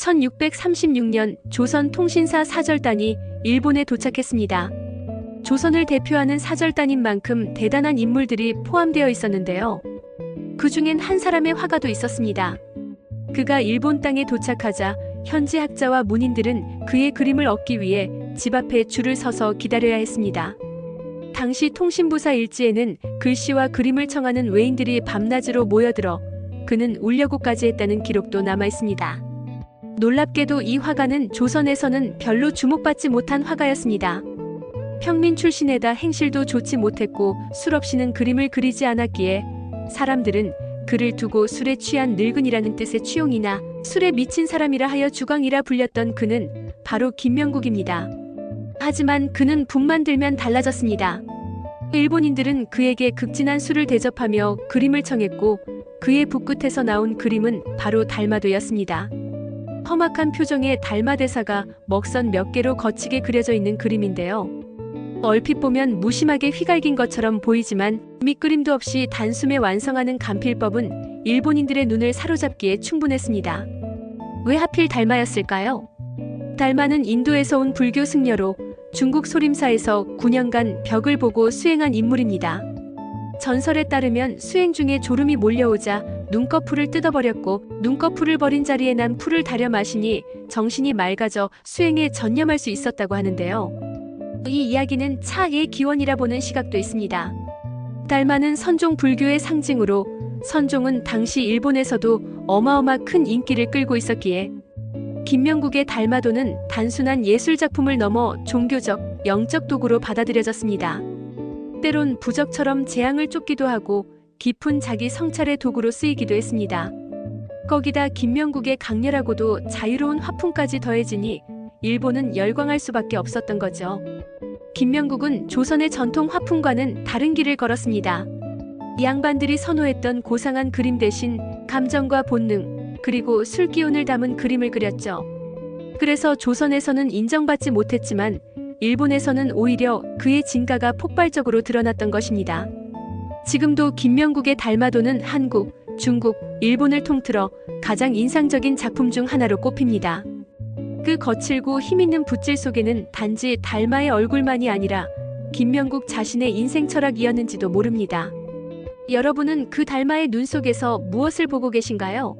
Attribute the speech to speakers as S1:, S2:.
S1: 1636년 조선 통신사 사절단이 일본에 도착했습니다. 조선을 대표하는 사절단인 만큼 대단한 인물들이 포함되어 있었는데요. 그 중엔 한 사람의 화가도 있었습니다. 그가 일본 땅에 도착하자 현지 학자와 문인들은 그의 그림을 얻기 위해 집 앞에 줄을 서서 기다려야 했습니다. 당시 통신부사 일지에는 글씨와 그림을 청하는 외인들이 밤낮으로 모여들어 그는 울려고까지 했다는 기록도 남아 있습니다. 놀랍게도 이 화가는 조선에서는 별로 주목받지 못한 화가였습니다. 평민 출신에다 행실도 좋지 못했고 술 없이는 그림을 그리지 않았기에 사람들은 그를 두고 술에 취한 늙은이라는 뜻의 취용이나 술에 미친 사람이라 하여 주광이라 불렸던 그는 바로 김명국입니다. 하지만 그는 붓만 들면 달라졌습니다. 일본인들은 그에게 극진한 술을 대접하며 그림을 청했고 그의 붓끝에서 나온 그림은 바로 달마도였습니다. 험악한 표정의 달마 대사가 먹선 몇 개로 거치게 그려져 있는 그림인데요. 얼핏 보면 무심하게 휘갈긴 것처럼 보이지만 밑그림도 없이 단숨에 완성하는 간필법은 일본인들의 눈을 사로잡기에 충분했습니다. 왜 하필 달마였을까요? 달마는 인도에서 온 불교 승려로 중국 소림사에서 9년간 벽을 보고 수행한 인물입니다. 전설에 따르면 수행 중에 졸음이 몰려오자 눈꺼풀을 뜯어버렸고 눈꺼풀을 버린 자리에 난 풀을 다려 마시니 정신이 맑아져 수행에 전념할 수 있었다고 하는데요. 이 이야기는 차의 기원이라 보는 시각도 있습니다. 달마는 선종 불교의 상징으로 선종은 당시 일본에서도 어마어마 큰 인기를 끌고 있었기에 김명국의 달마도는 단순한 예술 작품을 넘어 종교적, 영적 도구로 받아들여졌습니다. 때론 부적처럼 재앙을 쫓기도 하고 깊은 자기 성찰의 도구로 쓰이기도 했습니다. 거기다 김명국의 강렬하고도 자유로운 화풍까지 더해지니 일본은 열광할 수밖에 없었던 거죠. 김명국은 조선의 전통 화풍과는 다른 길을 걸었습니다. 이 양반들이 선호했던 고상한 그림 대신 감정과 본능, 그리고 술 기운을 담은 그림을 그렸죠. 그래서 조선에서는 인정받지 못했지만 일본에서는 오히려 그의 진가가 폭발적으로 드러났던 것입니다. 지금도 김명국의 달마도는 한국, 중국, 일본을 통틀어 가장 인상적인 작품 중 하나로 꼽힙니다. 그 거칠고 힘있는 붓질 속에는 단지 달마의 얼굴만이 아니라 김명국 자신의 인생 철학이었는지도 모릅니다. 여러분은 그 달마의 눈 속에서 무엇을 보고 계신가요?